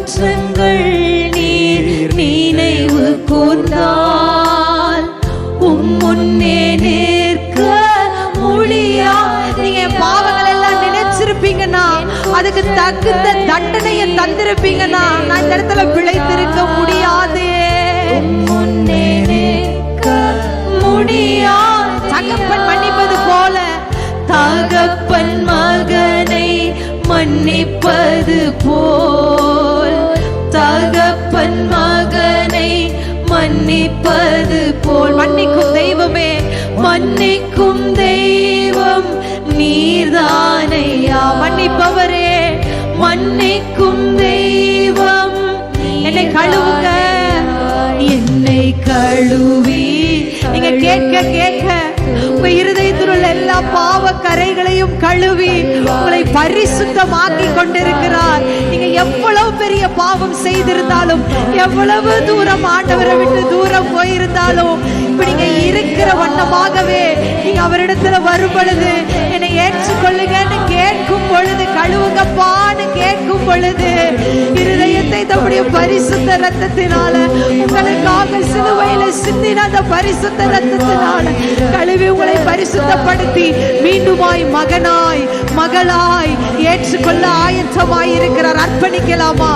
குற்றங்கள் நீர் நினைவு கூர்ந்தால் உம் முன்னே நிற்க முடியாது. நீங்க பாவங்கள் எல்லாம் நினைச்சிருப்பீங்கன்னா அதுக்கு தகுந்த தண்டனையை தந்திருப்பீங்கன்னா நான் இந்த இடத்துல பிழைத்திருக்க முடியாது. முன்னே நிற்க முடியாது. தகப்பன் மன்னிப்பது போல தகப்பன் மகனை மன்னிப்பது போல் மன்னிப்பது போல். மன்னிக்கும் தெய்வமே மன்னிக்கும் தெய்வம் நீர்தானையா. மன்னிப்பவரே மன்னிக்கும் தெய்வம் என்னை கழுவுங்க. என்னை கழுவி. நீங்க கேட்க கேட்க. பாவ கரைகளையும் கழுவி உங்களை பரிசுத்தமாக்கி கொண்டிருக்கிறார் நீங்க எவ்வளவு பெரிய பாவம் செய்திருந்தாலும் எவ்வளவு தூரம் ஆண்டவரை விட்டு தூரம் போயிருந்தாலும் இப்ப நீங்க இருக்கிற வண்ணமாகவே நீங்க அவரிடத்துல வரும் பொழுது என்னை ஏற்றுக்கொள்ளுங்கன்னு கேட்கும் பொழுது கழுவுங்கப்பான்னு கேட்கும் பொழுது இருதயத்தை தம்முடைய பரிசுத்த ரத்தத்தினால உங்களை சிலுவையில அந்த பரிசுத்த ரத்தத்தினால. கழுவி உங்களை பரிசுத்தப்படுத்தி மீண்டுமாய் மகனாய் மகளாய் ஏற்றுக்கொள்ள ஆயத்தமாய் இருக்கிறார். அர்ப்பணிக்கலாமா?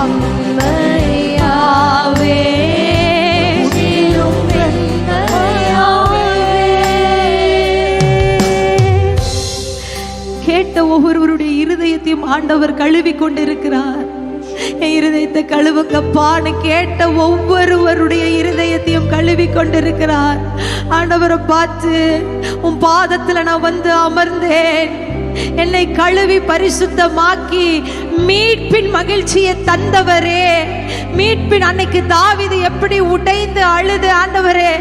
கேட்ட ஒவ்வொருவருடைய இருதயத்தையும் ஆண்டவர் கழுவி கொண்டிருக்கிறார் என் இருதயத்தை கழுவுங்கப்பான்னு கேட்ட ஒவ்வொருவருடைய இருதயத்தையும் கழுவி கொண்டிருக்கிறார். ஆண்டவரை பார்த்து உன் பாதத்துல நான் வந்து அமர்ந்தேன். என்னை கழுவி பரிசுத்தமாக்கி மீட்பின் மகிழ்ச்சியை தந்தவரே. மீட்பின் அன்னைக்கு தாவிது எப்படி உடைந்து அழுது ஆண்டவரே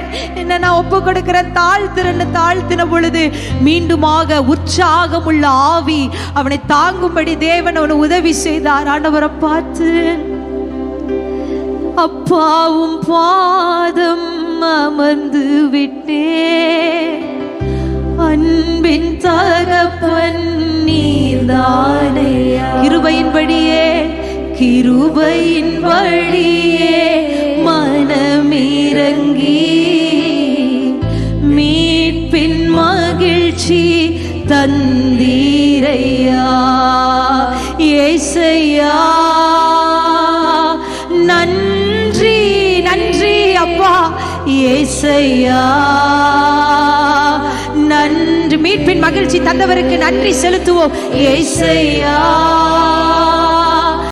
என்ன நான் ஒப்பு கொடுக்கிற தாழ்த்திறன்னு தாழ்த்தின பொழுது மீண்டுமாக உற்சாகமுள்ள ஆவி அவனை தாங்கும்படி தேவன் அவனை உதவி செய்தார். ஆண்டவரை பார்த்து அப்பாவும் பாதம் அமர்ந்து விட்டே அன்பின் தகப்பன் நீர்தானையா கிருபையின்படியே கிருபையின் வழியே மனமிறங்கி மீட்பின் மகிழ்ச்சி தந்தீரையா. ஏசையா நன்றி நன்றி அப்பா. ஏசையா. நன்றி. மீட்பின் மகிழ்ச்சி தந்தவருக்கு நன்றி செலுத்துவோம். ஏசையா.